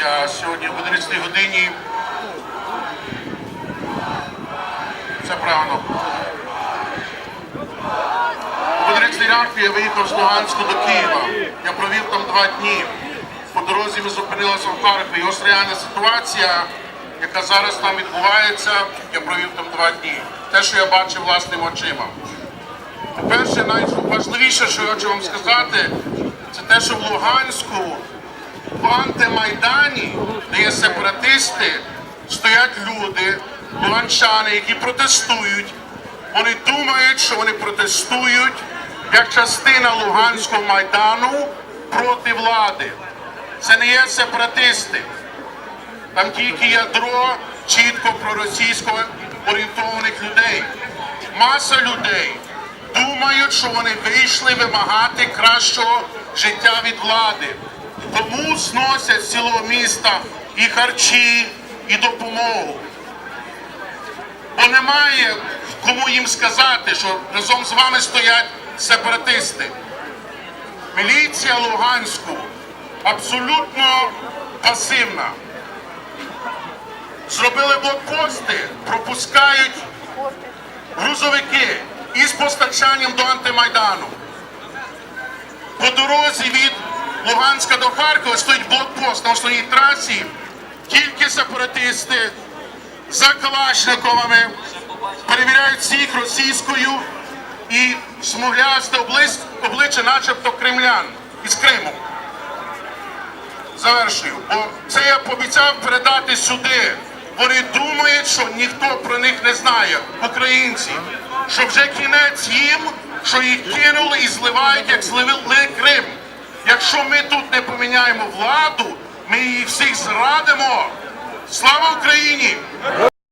Я сьогодні в 11 годині. Все правильно. В 11 ранку я виїхав з Луганську до Києва. Я провів там два дні. По дорозі ми зупинилися в Харкові. І ось реальна ситуація, яка зараз там відбувається, я провів там два дні. Те, що я бачив власними очима. Перше, найважливіше, що я хочу вам сказати, це те, що в Луганську в антимайдані, де є сепаратисти, стоять люди, луганчани, які протестують. Вони думають, що вони протестують як частина Луганського майдану проти влади. Це не є сепаратисти. Там тільки ядро чітко проросійсько орієнтованих людей. Маса людей думають, що вони вийшли вимагати кращого життя від влади. Тому зносять з цілого міста і харчі, і допомогу. Бо немає кому їм сказати, що разом з вами стоять сепаратисти. Міліція Луганську абсолютно пасивна. Зробили блокпости, пропускають грузовики із постачанням до антимайдану. Луганська до Харкова стоїть блокпост на основній трасі. Тільки сепаратисти за Калашниковими перевіряють всіх російською і смуглясте обличчя, начебто кремлян із Криму. Завершую. Бо це я пообіцяв передати сюди. Вони думають, що ніхто про них не знає, українці. Що вже кінець їм, що їх кинули і зливають, як зливали Крим. Якщо ми тут не поміняємо владу, ми її всіх зрадимо. Слава Україні!